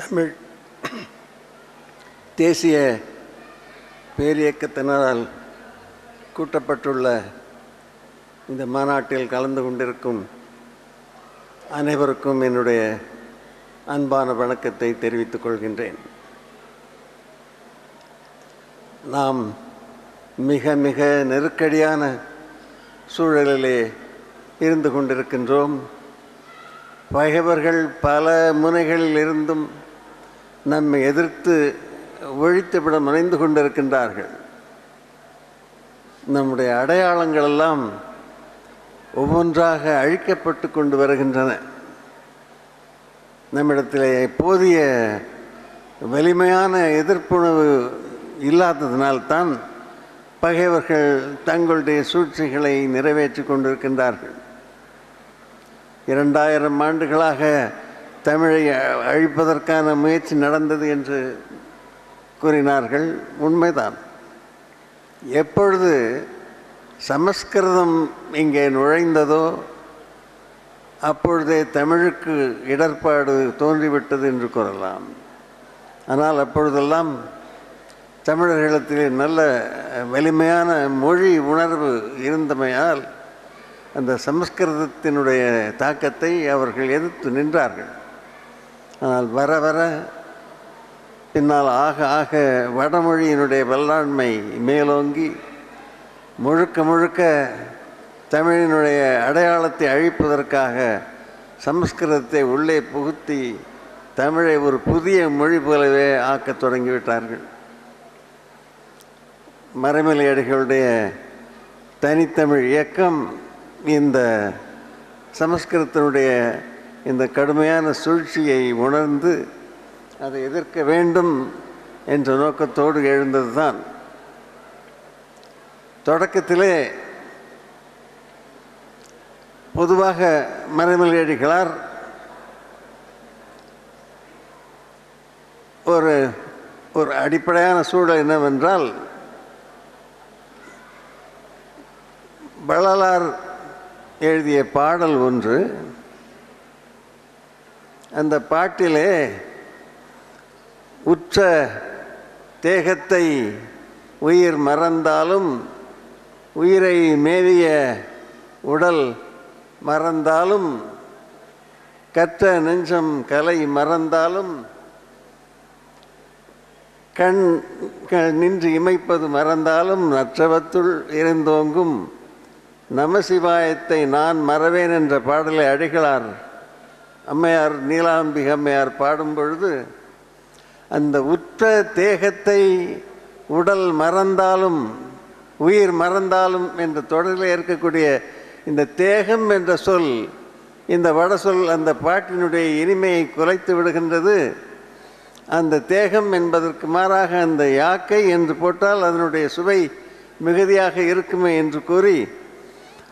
தமிழ் தேசிய பேரியக்கத்தினரால் கூட்டப்பட்டுள்ள இந்த மாநாட்டில் கலந்து கொண்டிருக்கும் அனைவருக்கும் என்னுடைய அன்பான வணக்கத்தை தெரிவித்துக் கொள்கின்றேன். நாம் மிக மிக நெருக்கடியான சூழலிலே இருந்து கொண்டிருக்கின்றோம். பகைவர்கள் பல முனைகளில் இருந்தும் நம்மை எதிர்த்து ஒழித்துவிட முனைந்து கொண்டிருக்கின்றார்கள். நம்முடைய அடையாளங்கள் எல்லாம் ஒவ்வொன்றாக அழிக்கப்பட்டு கொண்டு வருகின்றன. நம்மிடத்திலே போதிய வலிமையான எதிர்ப்புணர்வு இல்லாததினால்தான் பகைவர்கள் தங்களுடைய சூழ்ச்சிகளை நிறைவேற்றி கொண்டிருக்கின்றார்கள். இரண்டாயிரம் ஆண்டுகளாக தமிழை அழிப்பதற்கான முயற்சி நடந்தது என்று கூறினார்கள். உண்மைதான். எப்பொழுது சமஸ்கிருதம் இங்கே நுழைந்ததோ அப்பொழுதே தமிழுக்கு இடர்பாடு தோன்றிவிட்டது என்று கூறலாம். ஆனால் அப்பொழுதெல்லாம் தமிழர்களிடத்திலே நல்ல வலிமையான மொழி உணர்வு இருந்தமையால் அந்த சமஸ்கிருதத்தினுடைய தாக்கத்தை அவர்கள் எதிர்த்து நின்றார்கள். ஆனால் வர வர பின்னால் ஆக ஆக வடமொழியினுடைய வல்லாண்மை மேலோங்கி முழுக்க முழுக்க தமிழினுடைய அடையாளத்தை அழிப்பதற்காக சமஸ்கிருதத்தை உள்ளே புகுத்தி தமிழை ஒரு புதிய மொழி போலவே ஆக்கத் தொடங்கிவிட்டார்கள். மறைமலையடிகளுடைய தனித்தமிழ் இயக்கம் இந்த சமஸ்கிருதத்தினுடைய இந்த கடுமையான சூழ்ச்சியை உணர்ந்து அதை எதிர்க்க வேண்டும் என்ற நோக்கத்தோடு எழுந்தது தான் தொடக்கத்திலே பொதுவாக மறைமலையடிகளார் ஒரு ஒரு அடிப்படையான சூழல் என்னவென்றால் வள்ளலார் எழுதிய பாடல் ஒன்று அந்த பாட்டிலே உற்ற தேகத்தை உயிர் மறந்தாலும் உயிரை மேவிய உடல் மறந்தாலும் கற்ற நெஞ்சம் கலை மறந்தாலும் கண் நின்று இமைப்பது மறந்தாலும் நற்றவத்துள் இருந்தோங்கும் நமசிவாயத்தை நான் மறவேன் என்ற பாடலை அடிகளார் அம்மையார் நீலாம்பிக அம்மையார் பாடும் பொழுது அந்த உற்ற தேகத்தை உடல் மறந்தாலும் உயிர் மறந்தாலும் என்ற தொடரில் இருக்கக்கூடிய இந்த தேகம் என்ற சொல் இந்த வட சொல் அந்த பாட்டினுடைய இனிமையை குலைத்து விடுகின்றது. அந்த தேகம் என்பதற்கு மாறாக அந்த யாக்கை என்று போட்டால் அதனுடைய சுவை மிகுதியாக இருக்குமே என்று கூறி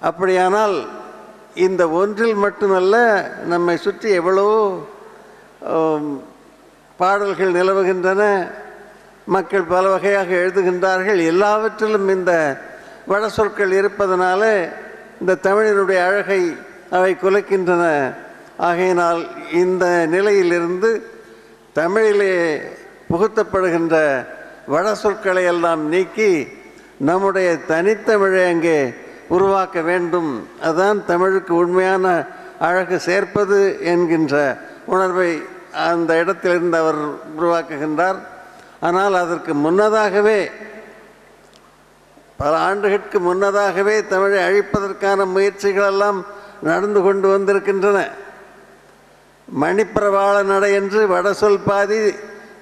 அப்படியானால் இந்த ஒன்றில் மட்டுமல்ல நம்மை சுற்றி எவ்வளவோ பாடல்கள் நிலவுகின்றன மக்கள் பல வகையாக எழுதுகின்றார்கள் எல்லாவற்றிலும் இந்த வட சொற்கள் இருப்பதனால இந்த தமிழினுடைய அழகை அவை குலைக்கின்றன. ஆகையினால் இந்த நிலையிலிருந்து தமிழிலே புகுத்தப்படுகின்ற வட சொற்களை எல்லாம் நீக்கி நம்முடைய தனித்தமிழை அங்கே உருவாக்க வேண்டும். அதுதான் தமிழுக்கு உண்மையான அழகு சேர்ப்பது என்கின்ற உணர்வை அந்த இடத்திலிருந்து அவர் உருவாக்குகின்றார். ஆனால் அதற்கு முன்னதாகவே பல ஆண்டுகளுக்கு முன்னதாகவே தமிழை அழிப்பதற்கான முயற்சிகளெல்லாம் நடந்து கொண்டு வந்திருக்கின்றன. மணிப்பிரவாள நடை என்று வட சொல் பாதி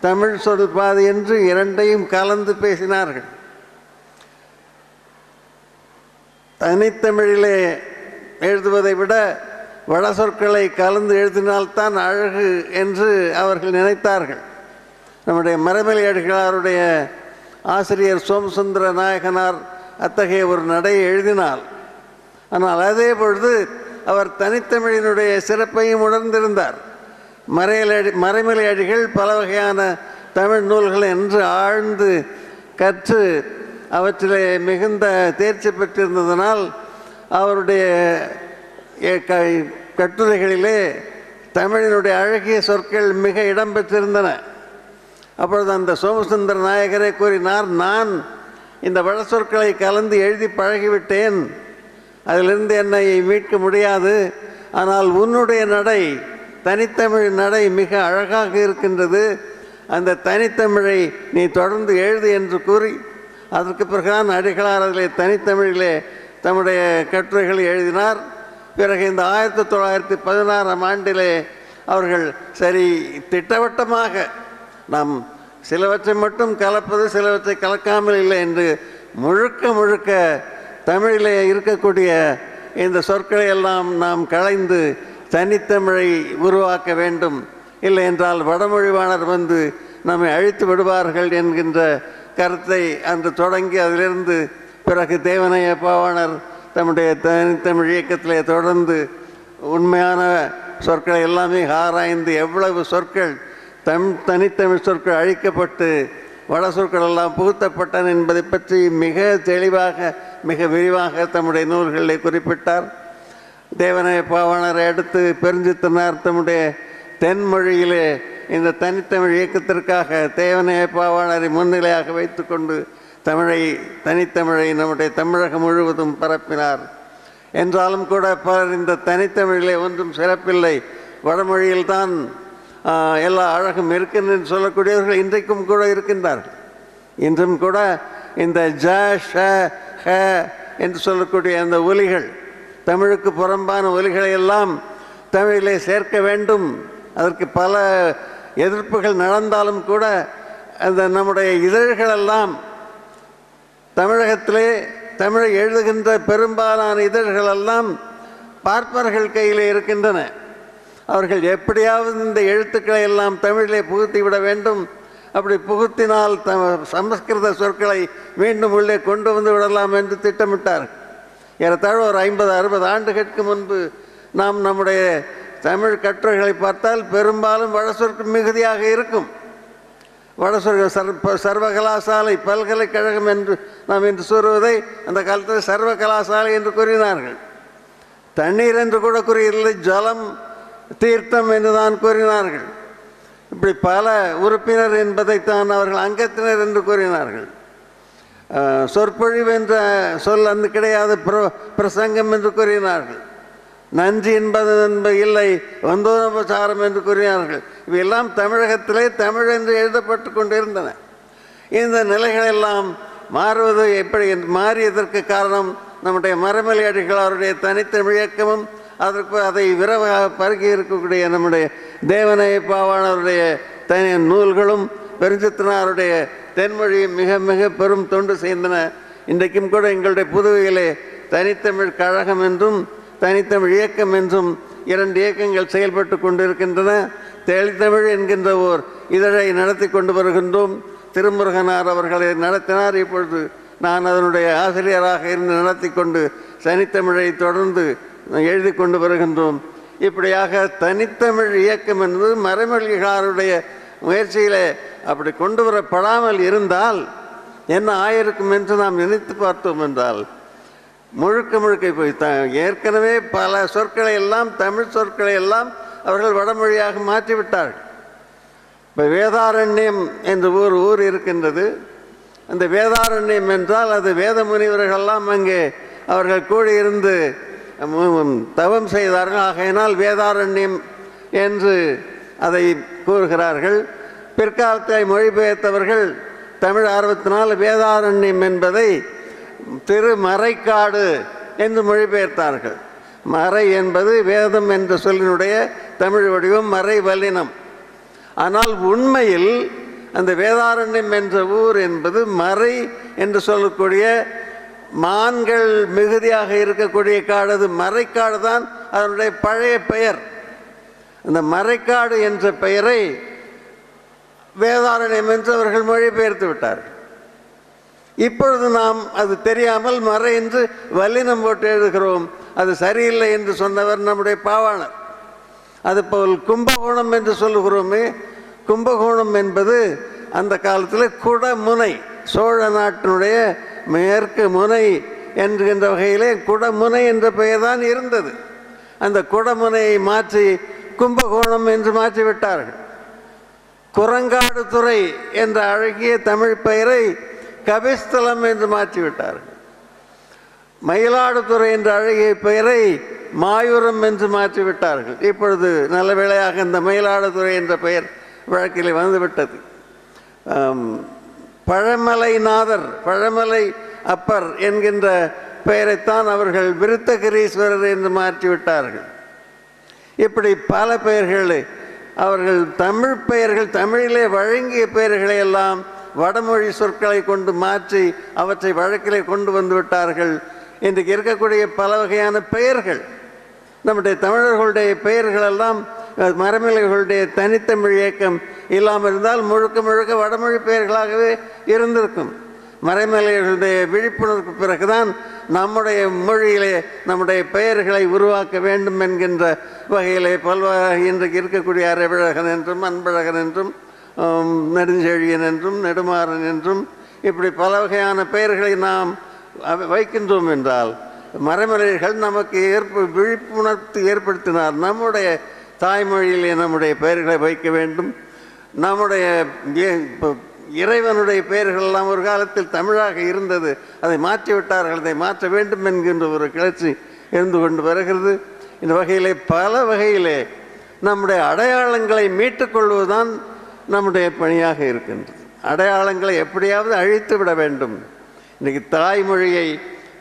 தமிழ் சொல் பாதி என்று இரண்டையும் கலந்து பேசினார்கள். தனித்தமிழிலே எழுதுவதை விட வட சொற்களை கலந்து எழுதினால்தான் அழகு என்று அவர்கள் நினைத்தார்கள். நம்முடைய மரமலை அடிகளாருடைய ஆசிரியர் சோமசுந்தர நாயகனார் அத்தகைய ஒரு நடையை எழுதினார். ஆனால் அதே பொழுது அவர் தனித்தமிழினுடைய சிறப்பையும் உணர்ந்திருந்தார். மறையலடி மறைமலை அடிகள் பல வகையான தமிழ் நூல்கள் என்று ஆழ்ந்து கற்று அவற்றிலே மிகுந்த தேர்ச்சி பெற்றிருந்ததனால் அவருடைய கட்டுரைகளிலே தமிழினுடைய அழகிய சொற்கள் மிக இடம்பெற்றிருந்தன அப்பொழுது அந்த சோமசுந்தர நாயகரே கூறினார் நான் இந்த வட சொற்களை கலந்து எழுதி பழகிவிட்டேன். அதிலிருந்து என்னை மீட்க முடியாது. ஆனால் உன்னுடைய நடை தனித்தமிழ் நடை மிக அழகாக இருக்கின்றது. அந்த தனித்தமிழை நீ தொடர்ந்து எழுது என்று கூறி அதற்கு பிறகுதான் அடிகளார் அதில் தனித்தமிழிலே தம்முடைய கட்டுரைகளை எழுதினார். பிறகு இந்த ஆயிரத்தி தொள்ளாயிரத்தி பதினாறாம் ஆண்டிலே அவர்கள் சரி திட்டவட்டமாக நாம் சிலவற்றை மட்டும் கலப்பது சிலவற்றை கலக்காமல் இல்லை என்று முழுக்க முழுக்க தமிழிலே இருக்கக்கூடிய இந்த சொற்களை எல்லாம் நாம் களைந்து தனித்தமிழை உருவாக்க வேண்டும். இல்லை என்றால் வடமொழிவாணர் வந்து நம்மை அழித்து விடுவார்கள் என்கின்ற கருத்தை அன்று தொடங்கி அதிலிருந்து பிறகு தேவனைய பாவாணர் தம்முடைய தனித்தமிழ் இயக்கத்திலே தொடர்ந்து உண்மையான சொற்களை எல்லாமே ஆராய்ந்து எவ்வளவு சொற்கள் தம் தனித்தமிழ் சொற்கள் அழிக்கப்பட்டு வட சொற்கள் எல்லாம் புகுத்தப்பட்டன என்பதை பற்றி மிக தெளிவாக மிக விரிவாக தம்முடைய நூல்களை குறிப்பிட்டார். தேவனைய பாவாணரை அடுத்து பெருஞ்சித்தனார் தம்முடைய தென்மொழியிலே இந்த தனித்தமிழ் இயக்கத்திற்காக தேவனைய பாவாளரை முன்னிலையாக வைத்துக்கொண்டு தமிழை தனித்தமிழை நம்முடைய தமிழகம் முழுவதும் பரப்பினார். என்றாலும் கூட பலர் இந்த தனித்தமிழிலே ஒன்றும் சிறப்பில்லை. வடமொழியில்தான் தான் எல்லா அழகும் இருக்குன்னு சொல்லக்கூடியவர்கள் இன்றைக்கும் கூட இருக்கின்றார்கள். இன்றும் கூட இந்த ஜ ஷ ஹ என்று சொல்லக்கூடிய அந்த ஒலிகள் தமிழுக்கு புறம்பான ஒலிகளை எல்லாம் தமிழிலே சேர்க்க வேண்டும். அதற்கு பல எதிர்ப்புகள் நடந்தாலும் கூட அந்த நம்முடைய இதழ்களெல்லாம் தமிழகத்திலே தமிழை எழுதுகின்ற பெரும்பாலான இதழ்களெல்லாம் பார்ப்பர்கள் கையிலே இருக்கின்றன. அவர்கள் எப்படியாவது இந்த எழுத்துக்களை எல்லாம் தமிழிலே புகுத்தி விட வேண்டும். அப்படி புகுத்தினால் த சமஸ்கிருத சொற்களை மீண்டும் உள்ளே கொண்டு வந்து விடலாம் என்று திட்டமிட்டார் ஏறத்தாழ ஒரு ஐம்பது அறுபது ஆண்டுகளுக்கு முன்பு நாம் நம்முடைய தமிழ் கட்டுரைகளை பார்த்தால் பெரும்பாலும் வட மிகுதியாக இருக்கும். வட சொற்கள் சர்வ சர்வகலாசாலை பல்கலைக்கழகம் என்று நாம் இன்று சொல்வதை அந்த காலத்தில் சர்வகலாசாலை என்று கூறினார்கள். தண்ணீர் என்று கூட கூறியதில்லை ஜலம் தீர்த்தம் என்று தான் கூறினார்கள். இப்படி பல உறுப்பினர் என்பதைத்தான் அவர்கள் அங்கத்தினர் என்று கூறினார்கள். சொற்பொழிவு என்ற சொல் அந்த கிடையாது பிர- பிரசங்கம் என்று கூறினார்கள். நன்றி என்பது என்பது இல்லை. வந்தோபசாரம் என்று கூறினார்கள். இவையெல்லாம் தமிழகத்திலே தமிழ் என்று எழுதப்பட்டு கொண்டிருந்தன. இந்த நிலைகளெல்லாம் மாறுவது எப்படி என்று மாறியதற்கு காரணம் நம்முடைய மரமலை அடிகள் அவருடைய தனித்தமிழ் இயக்கமும் அதற்கு அதை விரைவாக பருகி இருக்கக்கூடிய நம்முடைய தேவனை பாவானவருடைய தனி நூல்களும் பெருஞ்சித்தனாருடைய தென்மொழியும் மிக மிக பெரும் தொண்டு செய்தன இன்றைக்கும் கூட எங்களுடைய புதுவையிலே தனித்தமிழ் கழகம் என்றும் தனித்தமிழ் இயக்கம் என்றும் இரண்டு இயக்கங்கள் செயல்பட்டு கொண்டிருக்கின்றன. தெளித்தமிழ் என்கின்ற ஓர் இதழை நடத்தி கொண்டு வருகின்றோம். திருமுருகனார் அவர்களை நடத்தினார். இப்பொழுது நான் அதனுடைய ஆசிரியராக இருந்து நடத்தி கொண்டு தனித்தமிழை தொடர்ந்து எழுதி கொண்டு வருகின்றோம். இப்படியாக தனித்தமிழ் இயக்கம் என்பது மறைமொழிகாருடைய முயற்சியிலே அப்படி கொண்டு வரப்படாமல் இருந்தால் என்ன ஆயிருக்கும் என்று நாம் நினைத்து பார்த்தோம் என்றால் முழுக்க முழுக்க இப்போ த ஏற்கனவே பல சொற்களை எல்லாம் தமிழ் சொற்களை எல்லாம் அவர்கள் வடமொழியாக மாற்றிவிட்டார்கள். இப்போ வேதாரண்யம் என்று ஊர் ஊர் இருக்கின்றது. அந்த வேதாரண்யம் என்றால் அது வேத முனிவர்கள்லாம் அங்கே அவர்கள் கூடியிருந்து தவம் செய்தார்கள். ஆகையினால் வேதாரண்யம் என்று அதை கூறுகிறார்கள். பிற்காலத்தை மொழிபெயர்த்தவர்கள் தமிழ் ஆர்வத்தினால் வேதாரண்யம் என்பதை திருமறைக்காடு என்று மொழிபெயர்த்தார்கள். மறை என்பது வேதம் என்ற சொல்லினுடைய தமிழ் வடிவம் மறை வல்லினம். ஆனால் உண்மையில் அந்த வேதாரண்யம் என்ற ஊர் என்பது மறை என்று சொல்லக்கூடிய மான்கள் மிகுதியாக இருக்கக்கூடிய காடு. அது மறைக்காடு தான் அதனுடைய பழைய பெயர். அந்த மறைக்காடு என்ற பெயரை வேதாரண்யம் என்று அவர்கள் மொழிபெயர்த்து விட்டார்கள். இப்பொழுது நாம் அது தெரியாமல் மறை என்று வல்லினம் போட்டு எழுதுகிறோம். அது சரியில்லை என்று சொன்னவர் நம்முடைய பாவாணர். அதுபோல் கும்பகோணம் என்று சொல்லுகிறோமே கும்பகோணம் என்பது அந்த காலத்தில் குடமுனை சோழ நாட்டினுடைய மேற்கு முனை என்கின்ற வகையிலே குடமுனை என்ற பெயர் தான் இருந்தது. அந்த குடமுனையை மாற்றி கும்பகோணம் என்று மாற்றிவிட்டார்கள். குரங்காடு துறை என்ற அழகிய தமிழ் பெயரை கபிஸ்தலம் என்று மாற்றிவிட்டார்கள் மயிலாடுதுறை என்ற அழகிய பெயரை மாயூரம் என்று மாற்றிவிட்டார்கள். இப்பொழுது நல்ல வேளையாக இந்த மயிலாடுதுறை என்ற பெயர் வழக்கில் வந்துவிட்டது. பழமலைநாதர் பழமலை அப்பர் என்கின்ற பெயரைத்தான் அவர்கள் விருத்தகிரீஸ்வரர் என்று மாற்றிவிட்டார்கள். இப்படி பல பெயர்களை அவர்கள் தமிழ் பெயர்கள் தமிழிலே வழங்கிய பெயர்களை எல்லாம் வடமொழி சொற்களை கொண்டு மாற்றி அவற்றை வழக்கிலே கொண்டு வந்து விட்டார்கள். இன்றைக்கு இருக்கக்கூடிய பல வகையான பெயர்கள். நம்முடைய தமிழர்களுடைய பெயர்களெல்லாம் மரமலைகளுடைய தனித்தமிழ் இயக்கம் இல்லாமல் இருந்தால் முழுக்க முழுக்க வடமொழி பெயர்களாகவே இருந்திருக்கும். மறைமலைகளுடைய விழிப்புணர்வுக்கு பிறகுதான் நம்முடைய மொழியிலே நம்முடைய பெயர்களை உருவாக்க வேண்டும் என்கின்ற வகையிலே பல்வாக இன்றைக்கு இருக்கக்கூடிய அறிவழகன் என்றும் அன்பழகன் என்றும் நெடுஞ்செழியன் என்றும் நெடுமாறன் என்றும் இப்படி பல வகையான பெயர்களை நாம் வைக்கின்றோம் என்றால் மறைமலைகள் நமக்கு ஏற்ப விழிப்புணர்வு ஏற்படுத்தினார் நம்முடைய தாய்மொழியிலே நம்முடைய பெயர்களை வைக்க வேண்டும். நம்முடைய இறைவனுடைய பெயர்கள் எல்லாம் ஒரு காலத்தில் தமிழாக இருந்தது. அதை மாற்றிவிட்டார்கள் அதை மாற்ற வேண்டும் என்கின்ற ஒரு கிளர்ச்சி இருந்து கொண்டு வருகிறது. இந்த வகையிலே பல வகையிலே நம்முடைய அடையாளங்களை மீட்டுக்கொள்வதுதான் நம்முடைய பணியாக இருக்கின்றது. அடையாளங்களை எப்படியாவது அழித்து விட வேண்டும். இன்றைக்கு தாய்மொழியை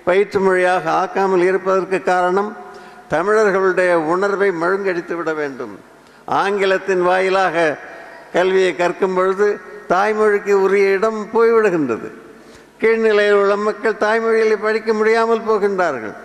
பயிற்று மொழியாக ஆக்காமல் இருப்பதற்கு காரணம் தமிழர்களுடைய உணர்வை மழுங்கடித்து விட வேண்டும். ஆங்கிலத்தின் வாயிலாக கல்வியை கற்கும் பொழுது தாய்மொழிக்கு உரிய இடம் போய்விடுகின்றது. கீழ்நிலையில் உள்ள மக்கள் தாய்மொழியில் படிக்க முடியாமல் போகின்றார்கள்.